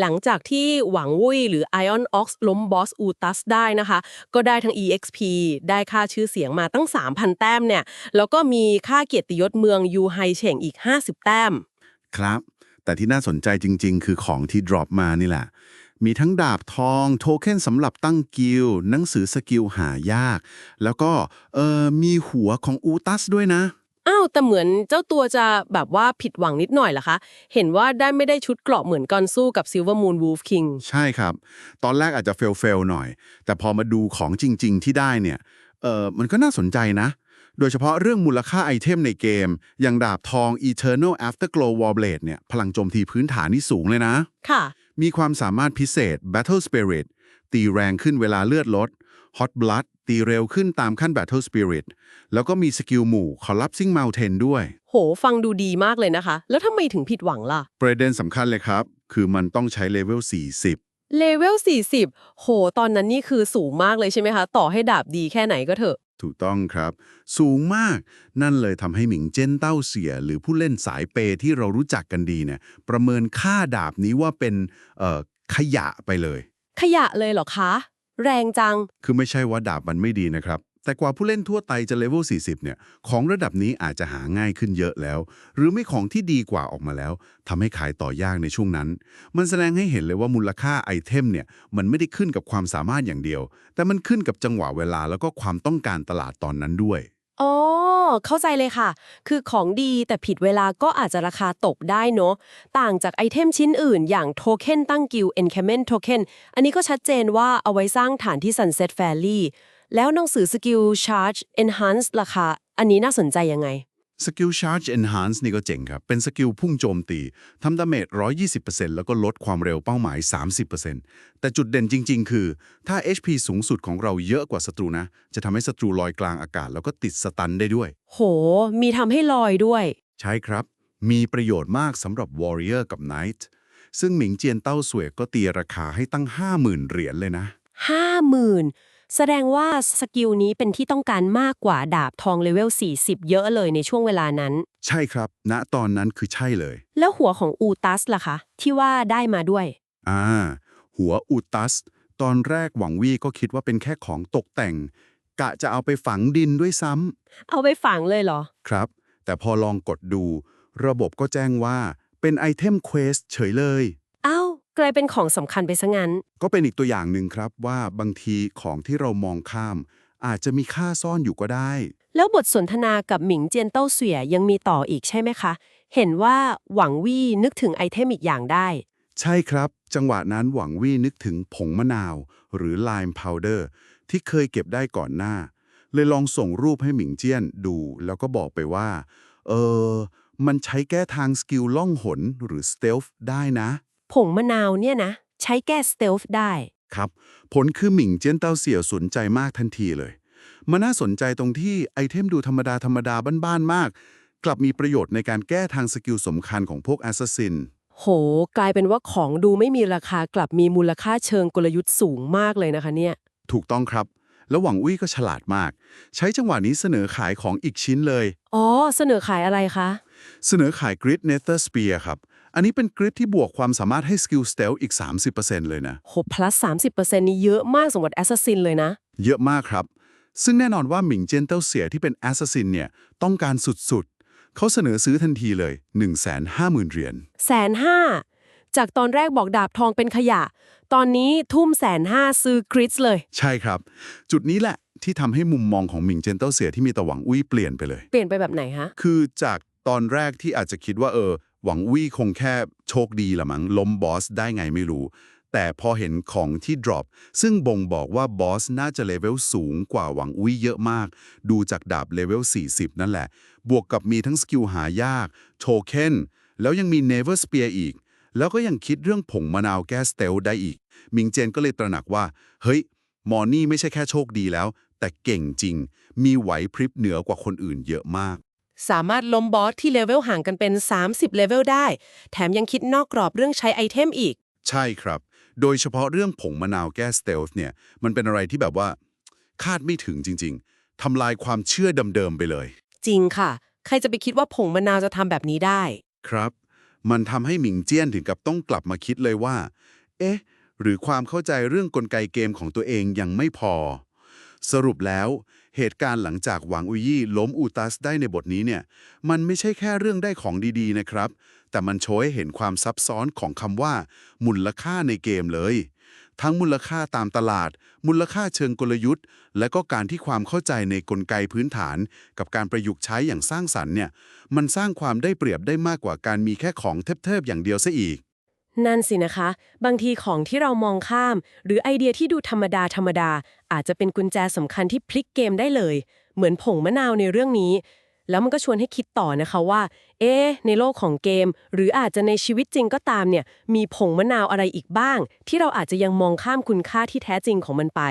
หลังจากที่หวังวุ้ยหรือ Ion Ox ล้มบอสอูตัสได้นะคะ ก็ได้ทั้ง EXP ได้ค่าชื่อเสียงมาตั้ง 3,000 แต้มเนี่ย แล้วก็มีค่าเกียรติยศเมืองยูไฮเฉ่งอีก 50 แต้ม ครับ แต่ที่น่าสนใจจริง ๆ คือของที่ drop มานี่แหละ มีทั้งดาบทองโทเค็นสำหรับตั้งกิลหนังสือสกิลหายาก แล้วก็เออมีหัวของอูตัสด้วยนะ อ้าวแต่เหมือนเจ้าตัวจะแบบว่าผิดหวังนิดหน่อยเหรอคะ เห็นว่าได้ไม่ได้ชุดเกราะเหมือนกอนสู้กับ Silver Moon Wolf King ใช่ครับ ตอนแรกอาจจะเฟลเฟลหน่อย แต่พอมาดูของจริง ๆ ที่ได้เนี่ยเออมันก็น่าสนใจนะ โดยเฉพาะเรื่องมูลค่าไอเทมในเกม อย่างดาบทอง Eternal Afterglow Warblade เนี่ยพลังโจมตีพื้นฐานนี่สูงเลยนะ ค่ะ มีความสามารถพิเศษ Battle Spirit ตีแรงขึ้นเวลาเลือดลด Hot Blood ตีเร็วขึ้นตามขั้น Battle Spirit แล้วก็มีสกิลหมู่ Collapsing Mountain ด้วย โห ฟังดูดีมากเลยนะคะ แล้วทำไมถึงผิดหวังล่ะ ประเด็นสำคัญเลยครับ คือมันต้องใช้เลเวล 40 เลเวล 40 โห ตอนนั้นนี่คือสูงมากเลยใช่ไหมคะ ต่อให้ดาบดีแค่ไหนก็เถอะ ถูกต้องครับ สูงมาก นั่นเลยทำให้หมิงเจิ้นเต้าเสีย หรือผู้เล่นสายเปย์ที่เรารู้จักกันดีเนี่ยประเมินค่าดาบนี้ว่าเป็นเอ่อขยะไปเลย ขยะเลยเหรอคะ แรงจัง คือไม่ใช่ว่าดาบมันไม่ดีนะครับ แต่กว่าผู้เล่นทั่วไปจะเลเวล 40 เนี่ย ของระดับนี้อาจจะหาง่ายขึ้นเยอะแล้ว หรือไม่ของที่ดีกว่าออกมาแล้วทำให้ขายต่อยากในช่วงนั้น มันแสดงให้เห็นเลยว่ามูลค่าไอเทมเนี่ย มันไม่ได้ขึ้นกับความสามารถอย่างเดียว แต่มันขึ้นกับจังหวะเวลาแล้วก็ความต้องการตลาดตอนนั้นด้วย อ๋อ เข้าใจเลยค่ะ คือของดีแต่ผิดเวลาก็อาจจะราคาตกได้เนาะ ต่างจากไอเทมชิ้นอื่นอย่างโทเค็นตั้งกิล Encampment Token อันนี้ก็ชัดเจนว่าเอาไว้สร้างฐานที่ Sunset Valley แล้วหนังสือสกิล Charge Enhance ราคา อันนี้น่าสนใจยังไง สกิล Charge Enhance นี่ก็เจ๋งครับ เป็นสกิลพุ่งโจมตีทำดาเมจ 120%แล้วก็ลดความเร็วเป้าหมาย 30%แต่จุดเด่นจริง ๆ คือ ถ้า HP สูงสุดของเราเยอะกว่าศัตรูนะ จะทำให้ศัตรูลอยกลางอากาศแล้วก็ติดสตันได้ด้วย โห มีทำให้ลอยด้วย ใช่ครับ มีประโยชน์มากสำหรับ Warrior กับ Knight ซึ่งหมิงเจียนเต้าสวยก็ตีราคาให้ตั้ง 50,000 เหรียญเลยนะห้าหมื่น แสดงว่าสกิลนี้เป็นที่ต้องการมากกว่าดาบทองเลเวล 40 เยอะเลยในช่วงเวลานั้น ใช่ครับ ณตอนนั้นคือใช่เลย แล้วหัวของอูตัสล่ะคะ ที่ว่าได้มาด้วย อ่า หัวอุตัส ตอนแรกหวังวี่ก็คิดว่าเป็นแค่ของตกแต่ง กะจะเอาไปฝังดินด้วยซ้ำเอาไปฝังเลยเหรอ ครับ แต่พอลองกดดู ระบบก็แจ้งว่าเป็นไอเทมเควสเฉยเลยเอ้า กลายเป็นของสำคัญไปซะงั้น ก็เป็นอีกตัวอย่างหนึ่งครับว่าบางทีของที่เรามองข้าม อาจจะมีค่าซ่อนอยู่ก็ได้ แล้วบทสนทนากับหมิงเจียนเต้าเสี่ยยังมีต่ออีกใช่ไหมคะ เห็นว่าหวังวี่นึกถึงไอเทมอีกอย่างได้ ใช่ครับ จังหวะนั้นหวังวี่นึกถึงผงมะนาว หรือ lime powder ที่เคยเก็บได้ก่อนหน้า เลยลองส่งรูปให้หมิงเจี้ยนดู แล้วก็บอกไปว่า เออ มันใช้แก้ทางสกิลล่องหนหรือ stealth ได้นะ ผงมะนาวเนี่ยนะ ใช้แก้สเตลฟ์ได้ ครับ ผลคือหมิงเจี้ยนเต้าเสี่ยวสนใจมากทันทีเลย มันน่าสนใจตรงที่ไอเทมดูธรรมดาธรรมดาบ้านๆมาก กลับมีประโยชน์ในการแก้ทางสกิลสำคัญของพวกแอสซัสซินโห กลายเป็นว่าของดูไม่มีราคากลับมีมูลค่าเชิงกลยุทธ์สูงมากเลยนะคะเนี่ย ถูกต้องครับ แล้วหวังอุ้ยก็ฉลาดมาก ใช้จังหวะนี้เสนอขายของอีกชิ้นเลย อ๋อ เสนอขายอะไรคะ เสนอขายกริดเนเธอร์สเปียร์ครับ อันนี้เป็นกริดที่บวกความสามารถให้สกิลสเตลอีก 30%เลยนะโห plus 30%นี่เยอะมากสำหรับแอสซัสซินเลยนะ เยอะมากครับ ซึ่งแน่นอนว่าหมิงเจนเต้าเสียที่เป็นแอสซัสซินเนี่ยต้องการสุดๆ เขาเสนอซื้อทันทีเลย 150,000 เหรียญแสนห้าจากตอนแรกบอกดาบทองเป็นขยะ ตอนนี้ทุ่มแสนห้าซื้อกริดเลย ใช่ครับ จุดนี้แหละที่ทำให้มุมมองของหมิงเจนเต้าเสียที่มีแต่หวังอุ้ยเปลี่ยนไปเลย เปลี่ยนไปแบบไหนฮะ คือจากตอนแรกที่อาจจะคิดว่าเออ หวังวี่คงแค่โชคดีละมั้งล้มบอสได้ไงไม่รู้ แต่พอเห็นของที่ drop ซึ่งบ่งบอกว่าบอสน่าจะเลเวลสูงกว่าหวังอุ้ยเยอะมาก ดูจากดาบเลเวล 40 นั่นแหละ บวกกับมีทั้งสกิลหายากโทเคนแล้วยังมี Never Spear อีก แล้วก็ยังคิดเรื่องผงมะนาวแก้สเตลได้อีก มิงเจนก็เลยตระหนักว่า เฮ้ย มอนี่ไม่ใช่แค่โชคดีแล้ว แต่เก่งจริง มีไหวพริบเหนือกว่าคนอื่นเยอะมาก สามารถล้มบอสที่เลเวลห่างกันเป็น 30 เลเวลได้ แถมยังคิดนอกกรอบเรื่องใช้ไอเทมอีก ใช่ครับ โดยเฉพาะเรื่องผงมะนาวแก้สเตลฟ์เนี่ย มันเป็นอะไรที่แบบว่า คาดไม่ถึงจริง ๆ ทำลายความเชื่อเดิมๆไปเลย จริงค่ะ ใครจะไปคิดว่าผงมะนาวจะทำแบบนี้ได้ ครับ มันทำให้หมิงเจี้ยนถึงกับต้องกลับมาคิดเลยว่า เอ๊ะ หรือความเข้าใจเรื่องกลไกเกมของตัวเองยังไม่พอ สรุปแล้ว เหตุการณ์หลังจากหวังอุยยี่ล้มอูตัสได้ในบทนี้เนี่ย มันไม่ใช่แค่เรื่องได้ของดีๆนะครับ แต่มันโชว์ให้เห็นความซับซ้อนของคำว่า มูลค่าในเกมเลย ทั้งมูลค่าตามตลาด มูลค่าเชิงกลยุทธ์ และก็การที่ความเข้าใจในกลไกพื้นฐาน กับการประยุกต์ใช้อย่างสร้างสรรค์เนี่ย มันสร้างความได้เปรียบได้มากกว่าการมีแค่ของเทบๆอย่างเดียวซะอีก นั่นสินะคะ บางทีของที่เรามองข้าม หรือไอเดียที่ดูธรรมดาธรรมดา อาจจะเป็นกุญแจสำคัญที่พลิกเกมได้เลย เหมือนผงมะนาวในเรื่องนี้ แล้วมันก็ชวนให้คิดต่อนะคะว่า เอ๊ในโลกของเกม หรืออาจจะในชีวิตจริงก็ตามเนี่ย มีผงมะนาวอะไรอีกบ้าง ที่เราอาจจะยังมองข้ามคุณค่าที่แท้จริงของมันไป